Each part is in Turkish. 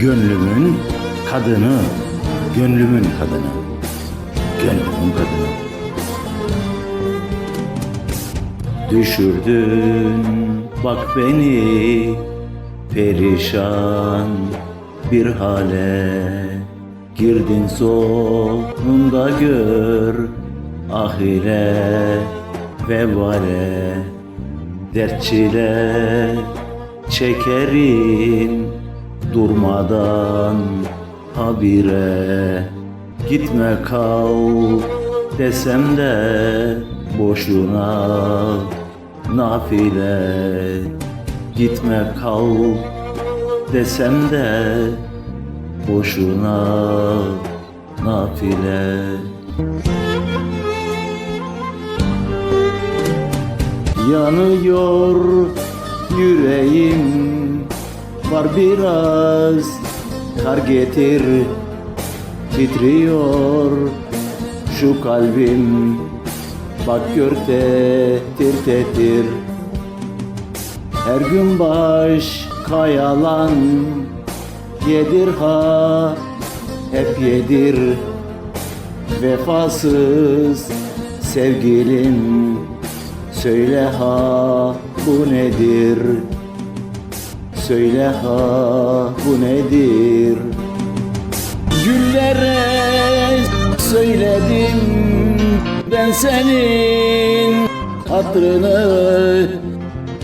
Gönlümün kadını, gönlümün kadını, gönlümün kadını. Düşürdün bak beni perişan bir hale. Girdin sonunda gör ahire vebale Dert çile çekerim durmadan habire. Gitme kal desem de boşuna nafile. Gitme kal desem de boşuna nafile. Yanıyor yüreğim Var biraz kar getir Titriyor şu kalbim. Bak gör tetir tetir Her gün baş kayalan Yedir ha hep yedir. Vefasız sevgilim Söyle ha bu nedir Söyle ha bu nedir? Güllere söyledim ben senin hatırını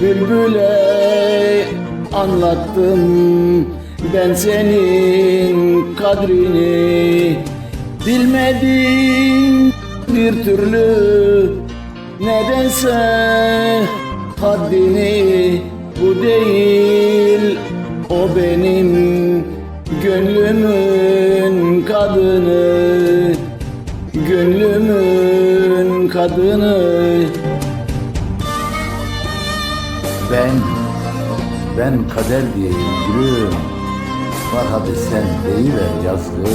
Bülbüle anlattım. Ben senin kadrini Bilmedin bir türlü nedense haddini bu değil o benim gönlümün kadını gönlümün kadını. Ben ben kader diyeyim gülüm. Var hadi sen deyiver yazgı.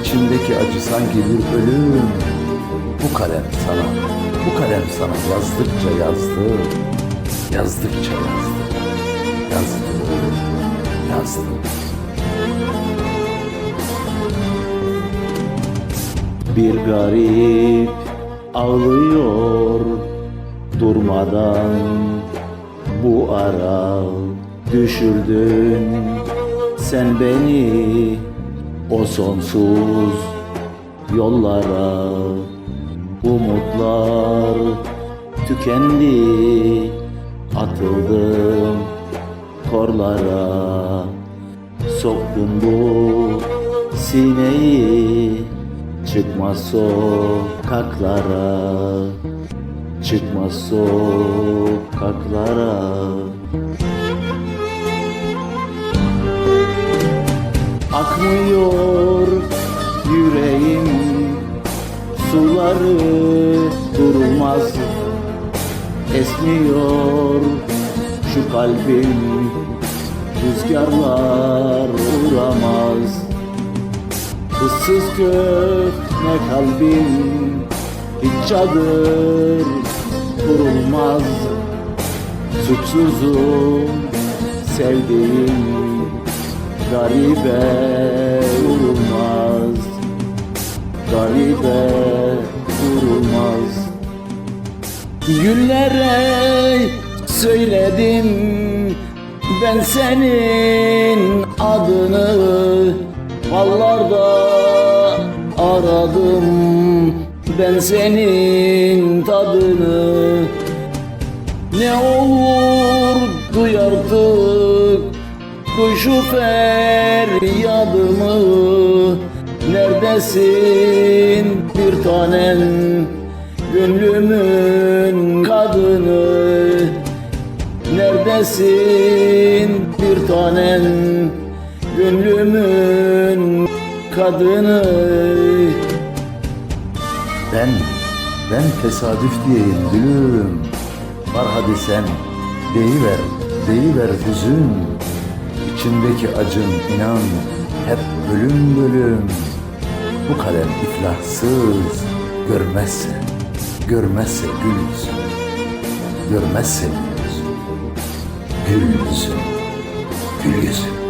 İçimdeki acı sanki bir ölüm. Bu kalem sana bu kalem sana yazdıkça yazdı. Yazdıkça yazdı yazdı yazdı Bir garip ağlıyor durmadan. Bu ara düşürdün sen beni o sonsuz yollara. Umutlar tükendi atıldım korlara soktum bu sineyi çıkmaz sokaklara çıkmaz sokaklara. Akmıyor yüreğim suları durmaz. Esmiyor şu kalbim rüzgarlar uğramaz. Issız köhne kalbim hiç çadır kurulmaz. Suçsuzum sevdiğim Garibe vurulmaz Garibe vurulmaz Güllere söyledim ben senin adını Ballarda aradım. Ben senin tadını Ne olur duy artık. Duy şu feryadımı Neredesin? Bir tanem Gönlümün kadını Neredesin bir tanem. Gönlümün kadını. Ben, ben tesadüf diyeyim gülüm. Var hadi sen deyiver, deyiver hüzün. İçimdeki acın inan hep bölüm bölüm. Bu kalem iflahsız görmezse, görmezse 배우면서 빌겠습니다.